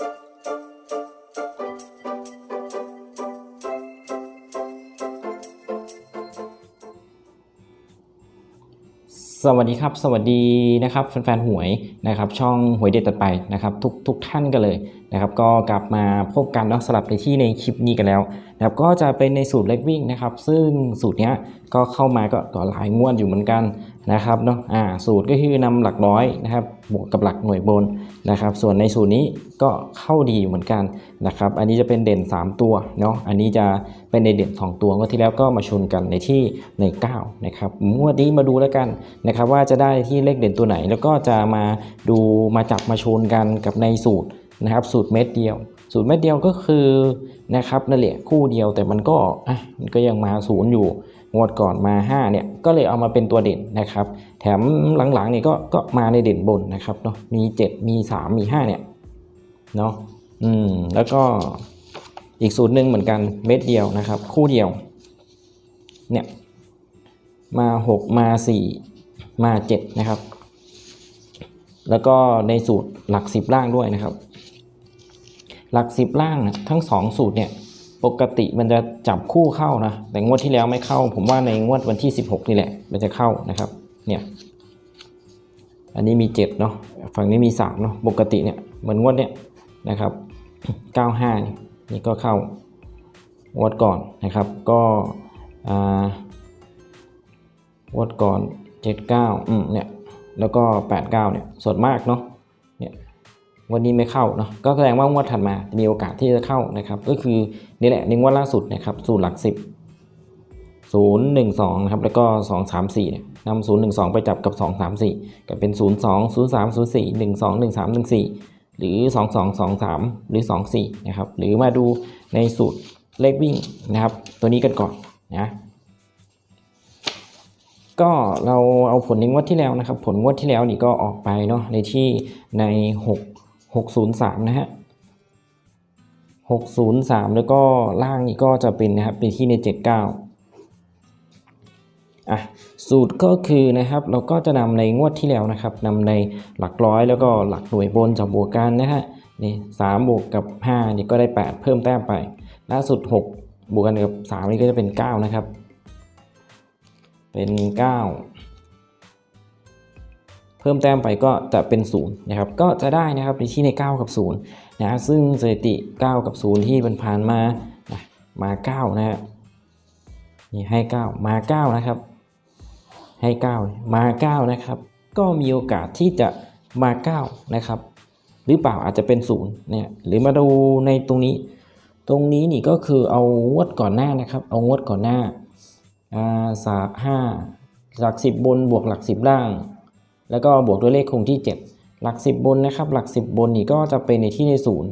สวัสดีครับ สวัสดีนะครับแฟนๆหวยนะครับ ช่องหวยเด็ดตัดไปนะครับ ทุกทุกท่านกันเลย นะครับก็กลับมาพบกันเนาะสลับในที่ในคลิปนี้กันแล้วนะครับก็จะเป็นในสูตรเล็กวิ่งนะครับ ซึ่งสูตรเนี้ยก็เข้ามาก็ก็หลายงวดอยู่เหมือนกันนะครับเนาะอ่าสูตรก็คือนำหลักร้อยนะครับบวกกับหลักหน่วยบนนะครับ ส่วนในสูตรนี้ก็เข้าดีอยู่เหมือนกันนะครับ อันนี้จะเป็นเด่น 3 ตัวเนาะอันนี้จะเป็นในเด่น 2 ตัวงวดที่แล้วก็มาชนกันในที่ใน9นะครับงวดนี้มาดูแล้วกันนะครับ ว่าจะได้ที่เลขเด่นตัวไหน แล้วก็จะมาดูมาจับมาชนกันกับในสูตร นะครับสูตรเม็ดเดียว สูตรเม็ดเดียวก็คือนะครับนั่นแหละคู่เดียวแต่มันก็อะมันก็ยังมาศูนย์อยู่งวดก่อนมา 5 เนี่ยก็เลยเอามาเป็นตัวเด่นนะครับ แถมหลังๆเนี่ยก็ก็มาในเด่นบนนะครับเนาะมี 7 มี 3 มี 5 เนี่ยเนาะอืมแล้วก็อีกสูตรหนึ่งเหมือนกันเม็ดเดียวนะครับ คู่เดียว เนี่ยมา 6 มา 4 มา 7 นะครับ แล้วก็ในสูตรหลัก 10 ล่างด้วยนะครับ หลัก10ล่างทั้ง2สูตรเนี่ยปกติมันจะจับคู่เข้านะ แต่งวดที่แล้วไม่เข้า ผมว่าในงวดวันที่ 16 นี่แหละ มันจะเข้านะครับ เนี่ย อันนี้มี 7 เนาะ ฝั่งนี้มี 3 เนาะ ปกติเนี่ย เหมือนงวดเนี่ยนะครับ 95 นี่นี่ก็เข้างวดก่อนนะครับ ก็อ่างวดก่อน 79 อืมเนี่ย แล้วก็ 89 เนี่ยส่วนมากเนาะ วันนี้ไม่เข้าเนาะก็แสดงว่างวดถัดมาจะมีโอกาสที่จะเข้านะครับ ก็คือนี่แหละในงวดล่าสุดนะครับสูตรหลัก 10 0 1 2นะครับแล้วก็ 2 3 4เนี่ยนำ0 1 2 ไปจับกับ 2 3 4 ก็เป็น 0 2 0 3 0 4 1 2 1 3 1 4 หรือ 2 2 2 3 หรือ 2 4นะครับหรือมาดูในสูตรเลขวิ่งนะครับ ตัวนี้กันก่อนนะก็เราเอาผลในงวดที่แล้วนะครับ ผลงวดที่แล้วนี่ก็ออกไปเนาะในที่ใน6 603 นะฮะ 603 แล้วก็ล่างนี่ก็จะเป็นนะครับเป็นที่ใน 79 อะ สูตรก็คือนะครับเราก็จะนำในงวดที่แล้วนะครับนำในหลักร้อยแล้วก็หลักหน่วยบนจับบวกกันนะฮะนี่สามบวกกับ5นี่ก็ได้ 8 เพิ่มแต้มไป ล่าสุด 6 บวกกันกับ 3 นี่ก็จะเป็น 9 นะครับ เป็น 9 เพิ่มแต้มไปก็จะเป็น0นะครับก็จะได้นะครับในที่ใน 9 กับ0นะซึ่งสถิติ 9 กับ 0 ที่มันผ่านมานะมา9นะฮะนี่ให้ 9 มา 9 นะครับ ให้ 9 มา 9 นะครับ ก็มีโอกาสที่จะมา 9 นะครับ หรือเปล่าอาจจะเป็น0เนี่ยหรือมาดูในตรงนี้ ตรงนี้นี่ก็คือเอางวดก่อนหน้านะครับ เอางวดก่อนหน้าอ่าสามห้าหลักสิบบนบวกหลักสิบล่าง แล้วก็บวกด้วยเลขคงที่ 7 หลักสิบบนนะครับ หลักสิบบนนี่ก็จะเป็นในที่ในศูนย์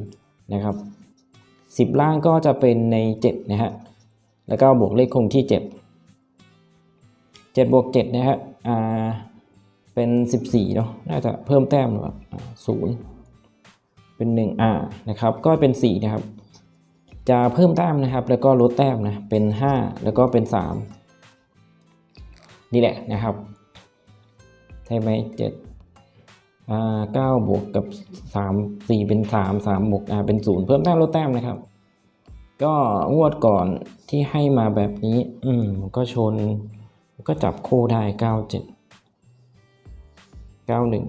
นะครับสิบล่างก็จะเป็นใน7นะฮะแล้วก็บวกเลขคงที่ 7 7บวก7นะฮะอ่าเป็น 14เนาะน่าจะเพิ่มแต้มหรือเปล่าศูนย์เป็น1อ่านะครับก็เป็น 4 นะครับ จะเพิ่มแต้มนะครับ แล้วก็ลดแต้มนะเป็น 5 แล้วก็เป็น 3 นี่แหละนะครับ ใช่ไหมเจ็ดอ่าเก้าบวกกับสามสี่เป็นสามสามบวกอ่าเป็นศูนย์เพิ่มแต้มลดแต้มนะครับ ก็งวดก่อนที่ให้มาแบบนี้ อืมก็ชน ก็จับคู่ได้เก้าเจ็ดเก้าหนึ่ง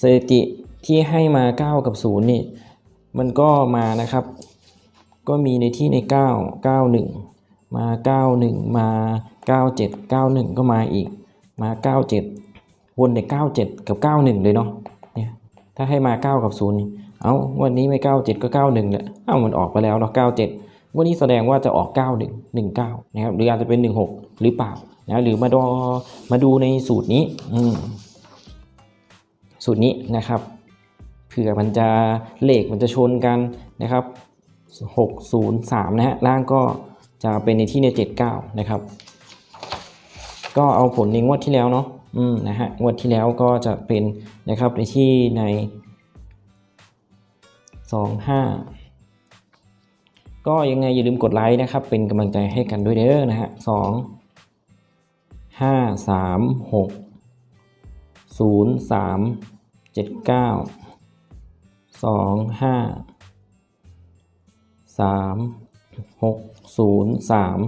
สถิติที่ให้มาเก้ากับศูนย์นี่ มันก็มานะครับก็มีในที่ใน 9 91 มา 91 มา 97 91 ก็มาอีก มา 97 วนใน97กับ91เลยเนาะเนี่ยถ้าให้มา9กับ0นี่เอาวันนี้ไม่97ก็91แหละเอ้ามันออกไปแล้วเนาะ97วันนี้แสดงว่าจะออก 91 19นะครับหรืออาจจะเป็น 16 หรือเปล่านะหรือมาดูมาดูในสูตรนี้อืมสูตรนี้นะครับเผื่อมันจะเลขมันจะชนกันนะครับ603นะฮะล่างก็จะเป็นในที่ใน 79 นะครับ ก็เอาผลในงวดที่แล้วเนาะ นะฮะงวดที่แล้วก็จะเป็นนะครับในที่ใน 25 ก็ยังไงอย่าลืมกดไลค์นะครับ เป็นกำลังใจให้กันด้วยเด้อนะฮะ2 5 3 6 0 3 7 9 2 5สามหกศูนย์สาม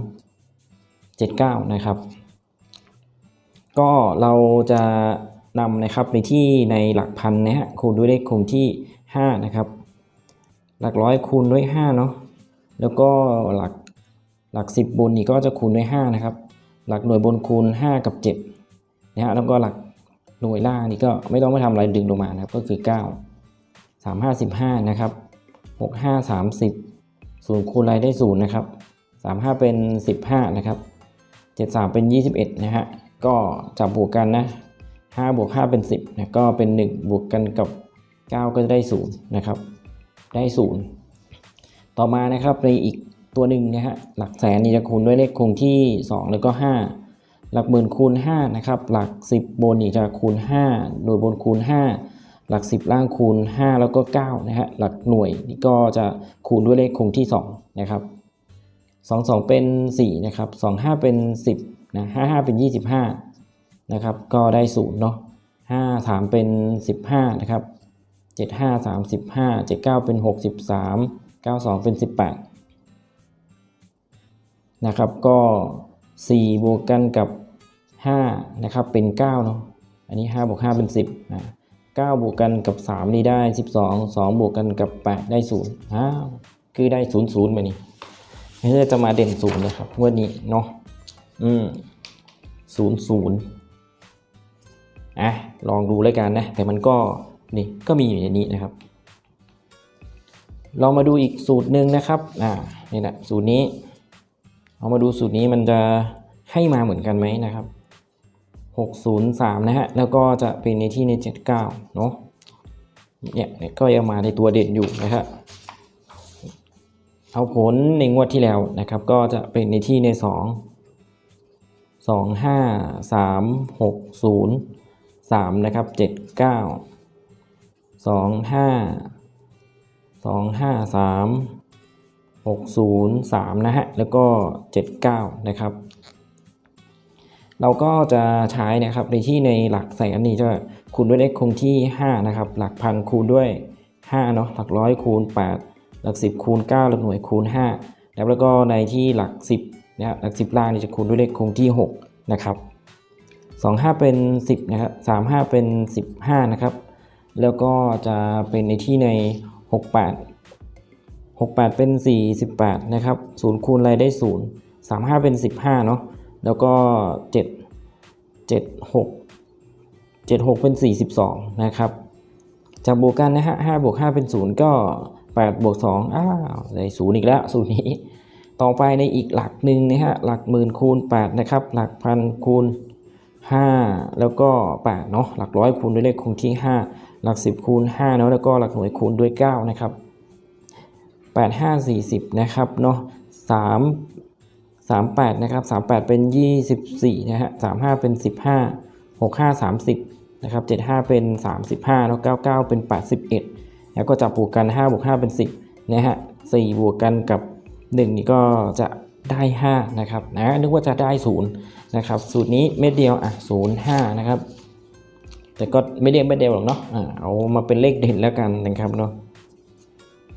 เจ็ดเก้านะครับ ก็เราจะนำนะครับในที่ในหลักพันนะฮะคูณด้วยเลขคงที่ห้านะครับ หลักร้อยคูณด้วยห้าเนาะแล้วก็หลักหลักสิบบนนี่ก็จะคูณด้วยห้านะครับ หลักหน่วยบนคูณห้ากับเจ็ดนะฮะแล้วก็หลักหน่วยล่างนี่ก็ไม่ต้องไปทำอะไรดึงลงมานะครับก็คือเก้าสามห้าสิบห้านะครับหกห้าสามสิบศูนคูณอะไรได้ศูนย์นะครับสามห้าเป็นสิบห้านะครับเจ็ดสามเป็นยี่สิบเอ็ดนะฮะ ก็จับบวกกันนะห้าบวกห้าเป็นสิบนะก็เป็นหนึ่งบวกกันกับเก้าก็จะได้ศูนย์นะครับ ได้ศูนย์ต่อมานะครับในอีกตัวหนึ่งนะฮะหลักแสนนี่จะคูณด้วยเลขคงที่ 2 แล้วก็ 5 หลักหมื่นคูณ5นะครับหลัก 10 บนนี่จะคูณ 5 หน่วยบนคูณ 5 หลัก 10 ล่างคูณ 5 แล้วก็9นะฮะหลักหน่วยนี่ก็จะคูณด้วยเลขคงที่ 2 นะครับ 2 2 เป็น 4 นะครับ 2 5 เป็น 10 นะ5 5เป็น25นะครับก็ได้0เนาะ5 3เป็น15นะครับเจ็ดห้าสามสิบห้าเจ็ดเก้าเป็นหกสิบสามเก้าสองเป็นสิบแปดนะครับก็สี่บวกกันกับห้านะครับเป็นเก้าเนาะอันนี้ห้าบวกห้าเป็นสิบนะเก้าบวกกันกับสามนี่ได้สิบสองสองบวกกันกับแปดได้ศูนย์อ้าวคือได้ศูนย์ศูนย์มานี่ไม่จะมาเด่นศูนย์นะครับงวันนี้เนาะ อืมศูนย์ศูนย์อะลองดูแล้วกันนะ แต่มันก็นี่ก็มีอยู่ในนี้นะครับลองมาดูอีกสูตรหนึ่งนะครับ อ่า นี่แหละสูตรนี้เอามาดูสูตรนี้มันจะให้มาเหมือนกันไหมนะครับ 603 นะฮะ แล้วก็จะเป็นในที่ใน 79 เนาะเนี่ยเนี่ยก็ยังมาในตัวเด่นอยู่นะครับเอาผลในงวดที่แล้วนะครับ ก็จะเป็นในที่ใน 2 2 5 3 6 0 3นะครับ7 9 2 5 2 5 3 6 0 3นะฮะแล้วก็79นะครับ เราก็จะใช้นะครับในที่ในหลักแสนนี่จะคูณด้วยเลขคงที่5นะครับ หลักพันคูณด้วย5เนาะหลักร้อยคูณ8หลัก10คูณ9หลักหน่วยคูณ5แล้วแล้วก็ในที่หลัก10 นะฮะหลัก10ล่างนี่จะคูณด้วยเลขคงที่6นะครับ25 เป็น 10นะครับ35 เป็น 15นะครับแล้วก็จะเป็นในที่ใน 68 68 เป็น 48นะครับ0คูณอะไรได้ 0 35 เป็น 15เนาะแล้วก็ 7 7 6 7 6 เป็น 42นะครับจะบวกกันนะฮะ5บวก5เป็น 0 ก็8บวก2อ้าวได้0อีกแล้วสูตรนี้ ต่อไปในอีกหลักหนึ่งนะฮะหลักหมื่นคูณ8นะครับหลักพันคูณ 5 แล้วก็8เนาะหลักร้อยคูณด้วยเลขคงที่ 5 หลัก 10คูณ5เนาะแล้วก็หลักหน่วยคูณด้วย 9 นะครับ 8 5 40 นะครับเนาะ3 38 นะครับ 38 เป็น 24 นะฮะ 35 เป็น 15 65 30 นะครับ 75 เป็น 35 แล้ว 99 เป็น 81 แล้วก็จับบวกกัน 5 บวก 5 เป็น 10 นะฮะ 4 บวกกันกับ 1 นี่ก็จะได้ 5 นะครับนะนึกว่าจะได้0นะครับสูตรนี้เม็ดเดียวอะ0 5นะครับแต่ก็ไม่เรียกเม็ดเดียวหรอกเนาะอ่าเอามาเป็นเลขเด่นแล้วกันนะครับเนาะ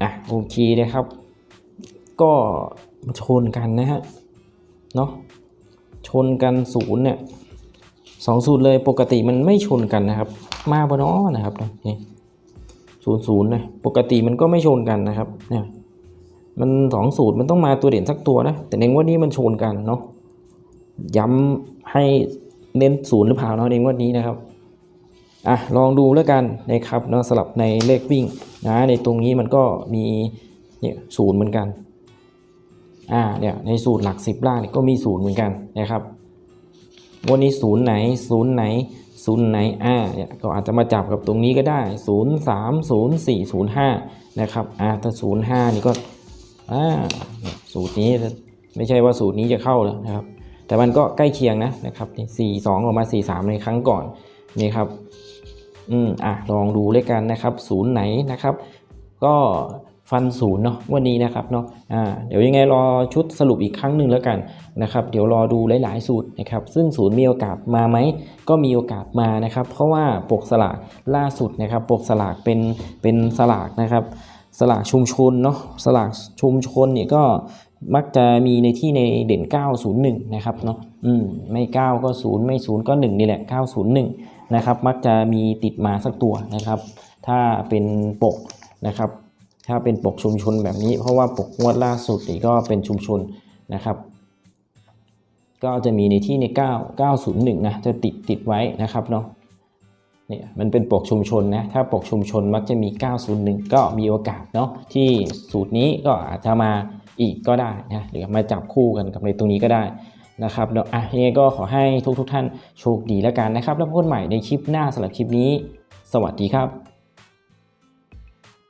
อะโอเคนะครับ ก็ชนกันนะฮะเนาะชนกันศูนย์เนี่ยสองสูตรเลยปกติมันไม่ชนกันนะครับ มาบนอ้อนะครับนี่ศูนย์ศูนย์นะปกติมันก็ไม่ชนกันนะครับเนี่ย มันสองสูตรมันต้องมาตัวเด่นสักตัวนะ แต่ในงวดนี้มันชนกันเนาะย้ำให้เน้นศูนย์หรือเปล่าเนาะในงวดนี้นะครับอะลองดูแล้วกันนะครับเนาะสลับในเลขวิ่งนะในตรงนี้มันก็มีเนี่ยศูนย์เหมือนกันอ่าเนี่ยในสูตรหลักสิบล่างก็มีศูนย์เหมือนกันนะครับวันนี้ศูนย์ไหนศูนย์ไหนศูนย์ไหนอ่าเนี่ยก็อาจจะมาจับกับตรงนี้ก็ได้ศูนย์สามศูนย์สี่ศูนย์ห้านะครับอ่าถ้าศูนย์ห้านี่ก็ อ่าเนี่ยสูตรนี้ไม่ใช่ว่าสูตรนี้จะเข้าแล้วนะครับ แต่มันก็ใกล้เคียงนะนะครับสี่สองออกมาสี่สามในครั้งก่อนนี่ครับอืมอะลองดูเลยกันนะครับ ศูนย์ไหนนะครับ ก็ฟันศูนย์เนาะวันนี้นะครับเนาะอ่าเดี๋ยวยังไงรอชุดสรุปอีกครั้งหนึ่งแล้วกันนะครับ เดี๋ยวรอดูหลาย ๆ สูตรนะครับ ซึ่งศูนย์มีโอกาสมาไหมก็มีโอกาสมานะครับ เพราะว่าปกสลากล่าสุดนะครับ ปกสลากเป็นเป็นสลากนะครับ สลากชุมชนเนาะสลากชุมชนเนี่ยก็มักจะมีในที่ในเด่น 901 นะครับเนาะอืมไม่ 9 ก็0ไม่ 0 ก็ 1 นี่แหละ 901 นะครับ มักจะมีติดมาสักตัวนะครับ ถ้าเป็นปกนะครับ ถ้าเป็นปกชุมชนแบบนี้ เพราะว่าปกงวดล่าสุดนี่ก็เป็นชุมชนนะครับ ก็จะมีในที่ใน 9 901 นะ จะติดติดไว้นะครับเนาะ เนี่ยมันเป็นปกชุมชนนะถ้าปกชุมชนมักจะมี 901 ก็มีโอกาสเนาะที่สูตรนี้ก็อาจจะมาอีกก็ได้นะหรือมาจับคู่กันกับในตรงนี้ก็ได้นะครับเนาะอะยังไงก็ขอให้ทุกทุกท่านโชคดีแล้วกันนะครับ แล้วพบกันใหม่ในคลิปหน้าสำหรับคลิปนี้ สวัสดีครับ